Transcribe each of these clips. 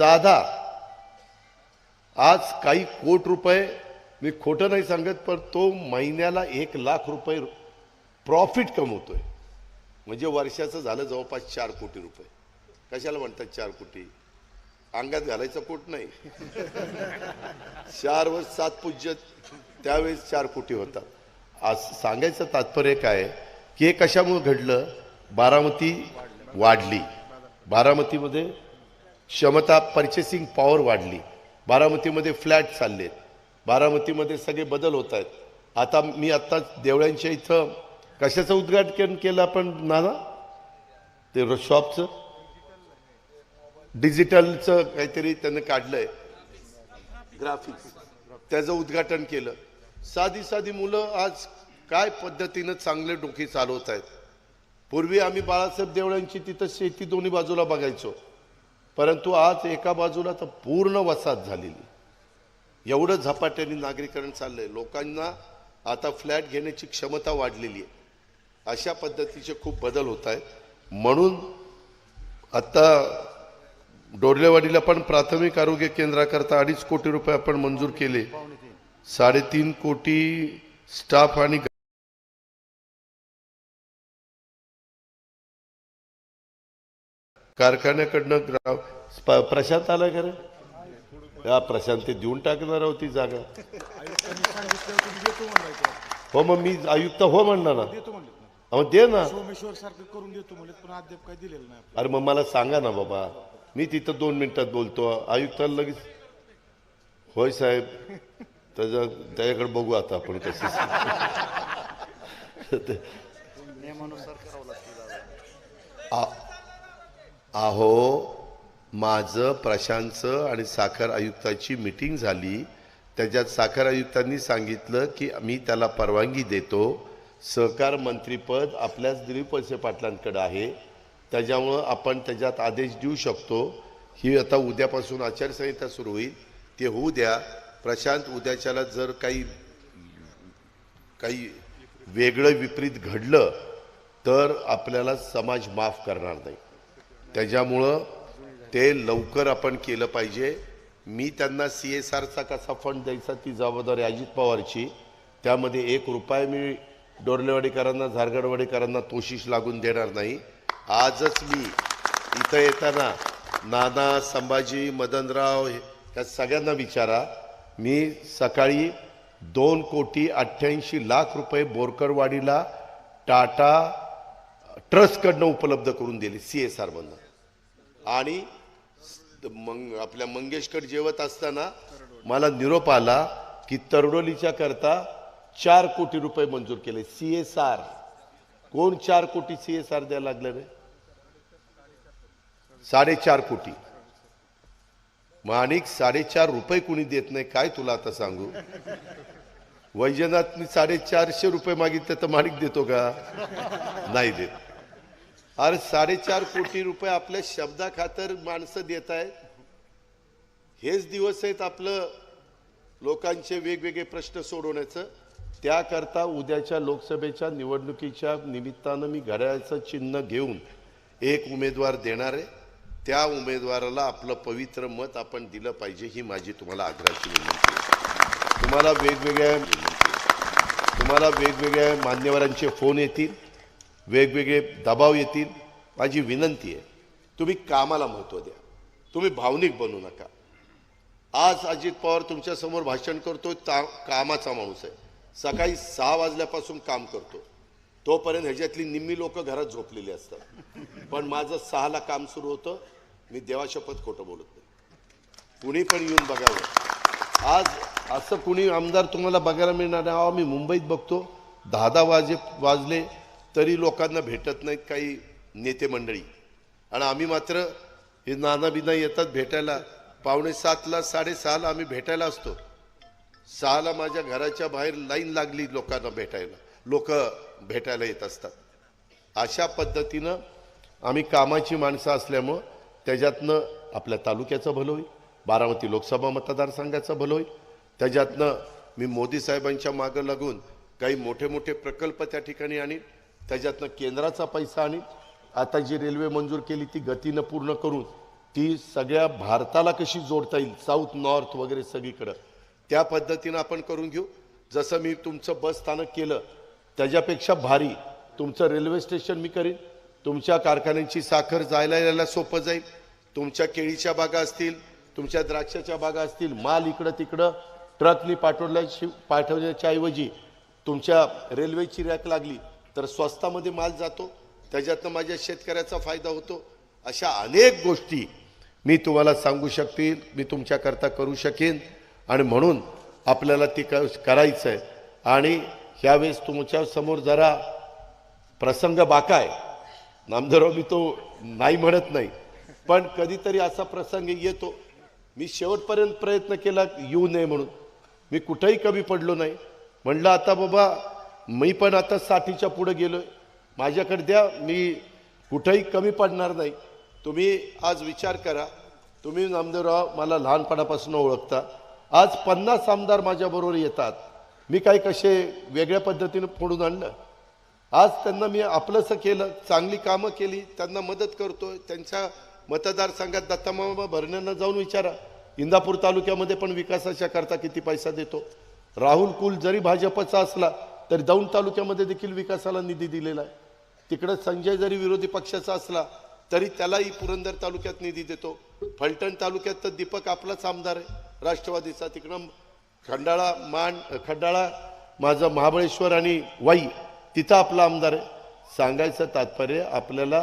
साधा. आज काही कोट रुपये मी खोटं नाही सांगत पण तो महिन्याला एक लाख रुपये प्रॉफिट कमवतोय. म्हणजे वर्षाचं झालं जवळपास चार कोटी रुपये. कशाला म्हणतात चार कोटी? अंगात घालायचं कोट नाही. चार वर्ष सात पूज्य त्यावेळेस चार कोटी होतात. आज सांगायचं तात्पर्य काय? की हे कशामुळे घडलं? बारामती वाढली. बारामतीमध्ये क्षमता पर्चेसिंग पॉवर वाढली. बारामतीमध्ये फ्लॅट चाललेत बारामतीमध्ये सगळे बदल होत आहेत. आता मी आत्ताच देवळ्यांच्या इथं कशाचं उद्घाटन केलं आपण नाना? ते शॉपचं डिजिटलचं काहीतरी त्यानं काढलंय. ग्राफिक्स त्याचं उद्घाटन केलं. साधी साधी मुलं आज काय पद्धतीनं चांगले डोके चालवत आहेत. पूर्वी आम्ही बाळासाहेब देवळ्यांची तिथं शेती दोन्ही बाजूला बघायचो. परंतु आज एका बाजूला तर पूर्ण वसाहत झालेली. एवढं झपाट्याने नागरीकरण चाललंय. लोकांना आता फ्लॅट घेण्याची क्षमता वाढलेली आहे. अशा पद्धतीचे खूप बदल होत आहेत. म्हणून आता डोरलेवाडीला पण प्राथमिक आरोग्य केंद्राकरता अडीच कोटी रुपये आपण मंजूर केले. साडेतीन कोटी स्टाफ आणि कारखान्याकडनं ग्रा प- प्रशांत आला का रे? हा प्रशांत ते देऊन टाकणार होती जागा. हो मग मी आयुक्त हो म्हणणार ना. अहो दे ना. अरे मग मला सांगा ना बाबा. मी तिथं दोन मिनिटात बोलतो. आयुक्ताला लगेच होय साहेब. त्याच्या त्याच्याकडे बघू आता आपण कसं ते- आ- अहो माझं प्रशांतचं आणि साखर आयुक्ताची मिटिंग झाली. त्याच्यात साखर आयुक्तांनी सांगितलं की मी त्याला परवानगी देतो. सहकार मंत्रीपद आपल्याच दिलीप वळसे पाटलांकडे आहे. त्याच्यामुळं आपण त्याच्यात आदेश देऊ शकतो. ही आता उद्यापासून आचारसंहिता सुरू होईल. ते होऊ द्या. प्रशांत उद्याच्याला जर काही काही वेगळं विपरीत घडलं तर आपल्याला समाज माफ करणार नाही. त्याच्यामुळं ते लवकर आपण केलं पाहिजे. मी त्यांना सी एस आरचा कसा फंड द्यायचा ती जबाबदारी अजित पवारची. त्यामध्ये एक रुपया मी डोरलेवाडीकरांना झारगडवाडीकरांना तोशिष लागून देणार नाही. आजच मी इथं येताना नाना संभाजी मदनराव हे- या सगळ्यांना विचारा. मी सकाळी दोन कोटी अठ्ठ्याऐंशी लाख रुपये बोरकरवाडीला टाटा ट्रस्टकडनं उपलब्ध करून दिले सी एस आरमधनं. आणि मग आपल्या मंगेशकर जेवत असताना मला निरोप आला की तरडोलीच्या करता चार कोटी रुपये मंजूर केले. C S R. कोण चार कोटी सी एस आर द्यायला लागलं रे? साडेचार कोटी. माणिक साडेचार रुपये कुणी देत नाही काय तुला आता सांगू? वैजनाथनी साडेचारशे रुपये मागितले तर माणिक देतो का? नाही देत. अरे साडेचार कोटी रुपये आपल्या शब्दा खातर माणसं देत आहेत. हेच दिवस आहेत आपलं लोकांचे वेगवेगळे प्रश्न सोडवण्याचं. त्याकरता उद्याच्या लोकसभेच्या निवडणुकीच्या निमित्तानं मी घड्याळाचं चिन्ह घेऊन एक उमेदवार देणार आहे. त्या उमेदवाराला आपलं पवित्र मत आपण दिलं पाहिजे ही माझी तुम्हाला आग्रहाची विनंती तुम्हाला वेगवेगळ्या तुम्हाला वेगवेगळ्या मान्यवरांचे फोन येतील. वेगवेगळे दबाव येतील. माझी विनंती आहे तुम्ही कामाला महत्त्व द्या. तुम्ही भावनिक बनू नका. आज अजित पवार तुमच्यासमोर भाषण करतो ता कामाचा माणूस आहे. सकाळी सहा वाजल्यापासून काम करतो. तोपर्यंत ह्याच्यातली निम्मी लोक घरात झोपलेली असतात. पण माझं सहाला काम सुरू होतं. मी देवाशपथ खोटं बोलत नाही. कुणी पण येऊन बघावं. आज असं कुणी आमदार तुम्हाला बघायला मिळणार नाही. मी मुंबईत बघतो. दहा दहा वाजे वाजले. तरी लोकांना भेटत नाहीत काही नेते मंडळी. आणि आम्ही मात्र हे नाना बिना येतात भेटायला. पावणे सातला साडेसहाला आम्ही भेटायला असतो. सहाला माझ्या घराच्या बाहेर लाईन लागली लोकांना भेटायला. लोक भेटायला येत असतात. अशा पद्धतीनं आम्ही कामाची माणसं असल्यामुळं त्याच्यातनं आपल्या तालुक्याचं भलं होईल. बारामती लोकसभा मतदारसंघाचं भलं होईल. त्याच्यातनं मी मोदी साहेबांच्या मागं लागून काही मोठे मोठे प्रकल्प त्या ठिकाणी आणीन. त्याच्यातनं केंद्राचा पैसा आणि आता जी रेल्वे मंजूर केली ती गतीनं पूर्ण करून ती सगळ्या भारताला कशी जोडता येईल साऊथ नॉर्थ वगैरे सगळीकडं त्या पद्धतीनं आपण करून घेऊ. जसं मी तुमचं बस स्थानक केलं त्याच्यापेक्षा भारी तुमचं रेल्वे स्टेशन मी करीन. तुमच्या कारखान्यांची साखर जायला यायला सोपं जाईल. तुमच्या केळीच्या बागा असतील तुमच्या द्राक्षाच्या बागा असतील माल इकडं तिकडं ट्रकनी पाठवल्याशी पाठवण्याच्या ऐवजी तुमच्या रेल्वेची रॅक लागली तर स्वस्तामध्ये माल जातो त्याच्यातनं माझ्या शेतकऱ्याचा फायदा होतो. अशा अनेक गोष्टी मी तुम्हाला सांगू शकतील मी तुमच्याकरता करू शकेन. आणि म्हणून आपल्याला ती क करायचं आहे आणि ह्यावेळेस तुमच्यासमोर जरा प्रसंग बाका आहे. नामदेवराव मी तो नाही म्हणत नाही. पण कधीतरी असा प्रसंग येतो. मी शेवटपर्यंत प्रयत्न केला येऊ नये म्हणून. मी कुठेही कमी पडलो नाही. म्हणलं आता बाबा मी पण आता साठीच्या गेलो आहे माझ्याकडे द्या मी कुठंही कमी पडणार नाही. तुम्ही आज विचार करा. तुम्ही नामदेवराव मला लहानपणापासून ओळखता. आज पन्नास आमदार माझ्याबरोबर येतात. मी काही कसे वेगळ्या पद्धतीनं फोडून आणलं? आज त्यांना मी आपलंसं केलं चांगली कामं केली त्यांना मदत करतो त्यांच्या मतदारसंघात दत्तामामा भरण्यांना जाऊन विचारा. इंदापूर तालुक्यामध्ये पण विकासाच्या करता किती पैसा देतो. राहुल कुल जरी भाजपचा असला तरी दौंड तालुक्यामध्ये देखील विकासाला निधी दिलेला आहे. तिकडं संजय जरी विरोधी पक्षाचा असला तरी त्यालाही पुरंदर तालुक्यात निधी देतो. फलटण तालुक्यात तर दीपक आपलाच आमदार आहे राष्ट्रवादीचा. तिकडं खंडाळा मान खंडाळा माझं महाबळेश्वर आणि वाई तिथं आपला आमदार आहे. सांगायचं तात्पर्य आपल्याला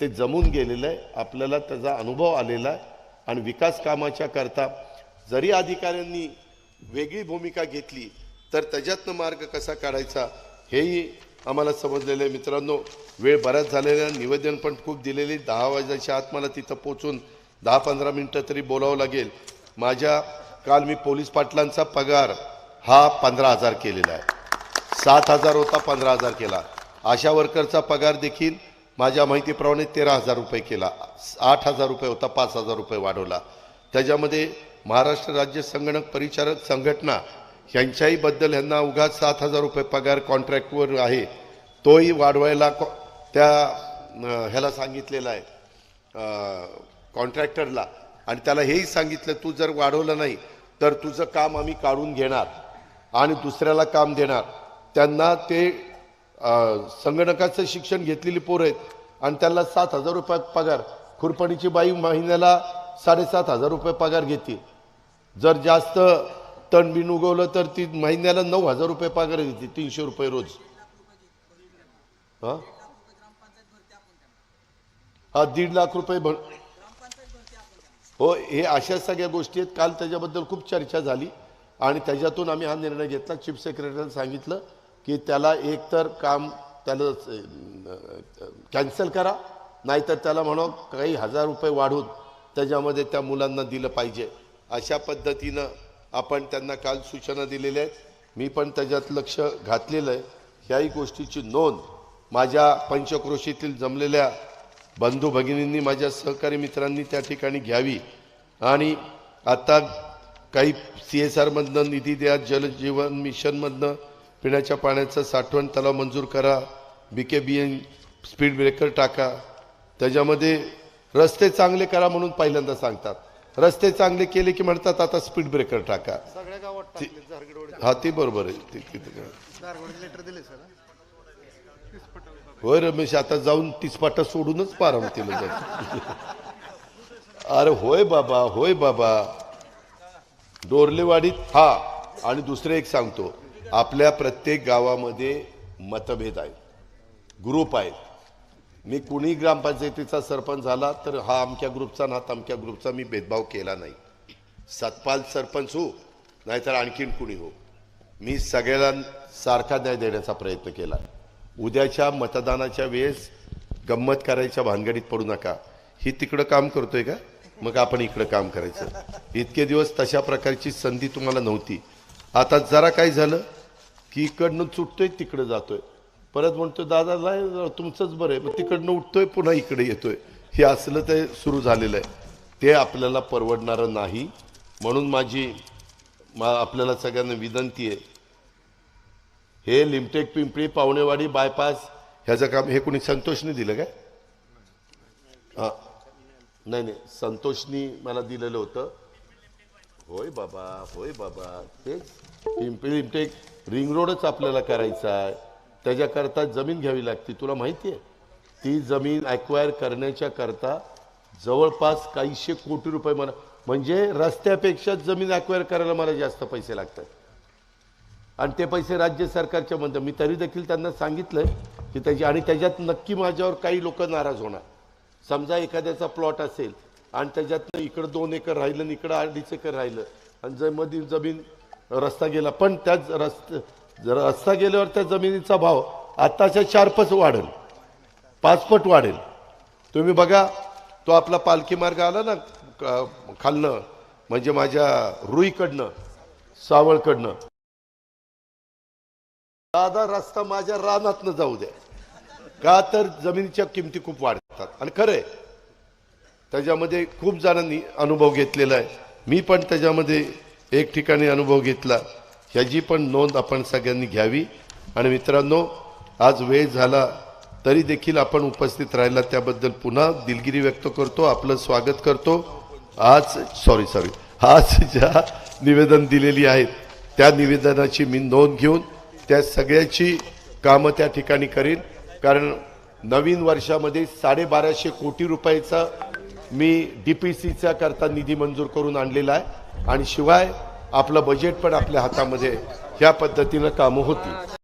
ते जमून गेलेलं आहे. आपल्याला त्याचा अनुभव आलेला आहे. आणि विकास कामाच्या करता जरी अधिकाऱ्यांनी वेगळी भूमिका घेतली तर त्याच्यातनं मार्ग कसा काढायचा हेही आम्हाला समजलेलं आहे. मित्रांनो वेळ बराच झालेला निवेदन पण खूप दिलेली दहा वाजायच्या आत मला तिथं पोचून दहा पंधरा मिनटं तरी बोलावं लागेल. माझ्या काल मी पोलीस पाटलांचा पगार हा पंधरा हजार केलेला आहे. सात हजार होता पंधरा हजार केला. आशा वर्करचा पगार देखील माझ्या माहितीप्रमाणे तेरा हजार रुपये केला. आठ हजार रुपये होता पाच हजार रुपये वाढवला. त्याच्यामध्ये महाराष्ट्र राज्य संगणक परिचारक संघटना ह्यांच्याहीबद्दल ह्यांना उगाच सात हजार रुपये पगार कॉन्ट्रॅक्टवर आहे तोही वाढवायला कॉ त्या ह्याला सांगितलेला आहे कॉन्ट्रॅक्टरला. आणि त्याला हेही सांगितलं तू जर वाढवलं नाही तर तुझं काम आम्ही काढून घेणार आणि दुसऱ्याला काम देणार. त्यांना ते संगणकाचं शिक्षण घेतलेली पोरं आहेत आणि त्यांना सात हजार रुपये पगार. खुरपणीची बाई महिन्याला साडेसात हजार रुपये पगार घेते जर जास्त तण बिन उगवलं तर ती महिन्याला नऊ हजार रुपये पगार देते तीनशे रुपये रोज. हा? हा दीड लाख रुपये भर हो हे अशा सगळ्या गोष्टी आहेत. काल त्याच्याबद्दल खूप चर्चा झाली आणि त्याच्यातून आम्ही हा निर्णय घेतला. चीफ सेक्रेटरीला सांगितलं की त्याला एकतर काम त्याला कॅन्सल करा नाहीतर त्याला म्हणा काही हजार रुपये वाढवून त्याच्यामध्ये त्या मुलांना दिलं पाहिजे. अशा पद्धतीनं आपण त्यांना काल सूचना दिलेल्या आहेत. मी पण त्याच्यात लक्ष घातलेलं आहे. ह्याही गोष्टीची नोंद माझ्या पंचक्रोशीतील जमलेल्या बंधू भगिनींनी माझ्या सहकारी मित्रांनी त्या ठिकाणी घ्यावी. आणि आता काही सी एस आरमधनं निधी द्या जलजीवन मिशनमधनं पिण्याच्या पाण्याचं साठवण तलाव मंजूर करा B K B N speed breaker टाका. त्याच्यामध्ये रस्ते चांगले करा म्हणून पहिल्यांदा सांगतात. रस्ते चांगले केले की म्हणतात आता स्पीड ब्रेकर टाका. सगळ्या गावात हा ते बरोबर आहे. होय रमेश आता जाऊन तिसपाटा सोडूनच बारामतीला जाऊ अरे होय बाबा होय बाबा. डोरलेवाडीत हा आणि दुसरं एक सांगतो. आपल्या प्रत्येक गावामध्ये मतभेद आहेत. ग्रुप आहेत. मी कुणी ग्रामपंचायतीचा सरपंच झाला तर हा अमक्या ग्रुपचा ना तमक्या ग्रुपचा मी भेदभाव केला नाही. सतपाल सरपंच हो नाहीतर आणखीन कुणी हो. मी सगळ्याला सारखा न्याय देण्याचा प्रयत्न केला. उद्याच्या मतदानाच्या वेळेस गंमत करायच्या भानगडीत पडू नका. ही तिकडं काम करतोय का? मग आपण इकडं काम करायचं. इतके दिवस तशा प्रकारची संधी तुम्हाला नव्हती. आता जरा काय झालं? की इकडनं चुटतोय तिकडं जातोय. परत म्हणतो दादा नाही तुमचंच बरं आहे. मग तिकडनं उठतोय पुन्हा इकडे येतोय. हे असलं ते सुरू झालेलं आहे. ते आपल्याला परवडणारं नाही. म्हणून माझी मा आपल्याला सगळ्यांना विनंती आहे. हे लिमटेक पिंपळी पावणेवाडी बायपास ह्याचं काम हे कोणी संतोषने दिलं काय? हां. नाही नाही. संतोषनी मला दिलेलं होतं. होय बाबा होय बाबा. तेच. पिंपळी लिमटेक रिंग रोडच आपल्याला करायचा आहे. त्याच्याकरता जमीन घ्यावी लागते. तुला माहिती आहे ती जमीन ॲक्वायर करण्याच्या करता जवळपास काहीशे कोटी रुपये मला म्हणजे रस्त्यापेक्षा जमीन ॲक्वायर करायला मला जास्त पैसे लागतात. आणि ते पैसे राज्य सरकारच्या म्हणतात मी तरी देखील त्यांना सांगितलं की त्याची आणि त्याच्यात नक्की माझ्यावर काही लोक नाराज होणार. समजा एखाद्याचा प्लॉट असेल आणि त्याच्यातनं इकडं दोन एकर राहिलं आणि इकडं अडीच एकर राहिलं आणि जमीन जमीन रस्ता गेला पण त्याच रस्त जर रस्ता गेल्यावर त्या जमिनीचा भाव आत्ताच्या चारपच वाढेल. पाचपट वाढेल. तुम्ही बघा तो आपला पालखी मार्ग आला ना खालनं म्हणजे माझ्या रुईकडनं सावळकडनं. दादा रस्ता माझ्या रानातनं जाऊ द्या. का तर जमिनीच्या किमती खूप वाढतात. आणि खरं आहे त्याच्यामध्ये खूप जणांनी अनुभव घेतलेला आहे. मी पण त्याच्यामध्ये एक ठिकाणी अनुभव घेतला. ह्याची पण नोंद आपण सगळ्यांनी घ्यावी. आणि मित्रांनो आज वेळ झाला तरी देखील आपण उपस्थित राहिला त्याबद्दल पुन्हा दिलगिरी व्यक्त करतो आपलं स्वागत करतो. आज सॉरी सॉरी आज ज्या निवेदन दिलेली आहेत त्या निवेदनाची मी नोंद घेऊन त्या सगळ्याची कामं त्या ठिकाणी करीन. कारण नवीन वर्षामध्ये साडेबाराशे कोटी रुपयाचा मी डी पी सीचा करता निधी मंजूर करून आणलेला आहे. आणि शिवाय आपलं बजेट पण आपल्या हातामध्ये ह्या पद्धतीनं कामं होती.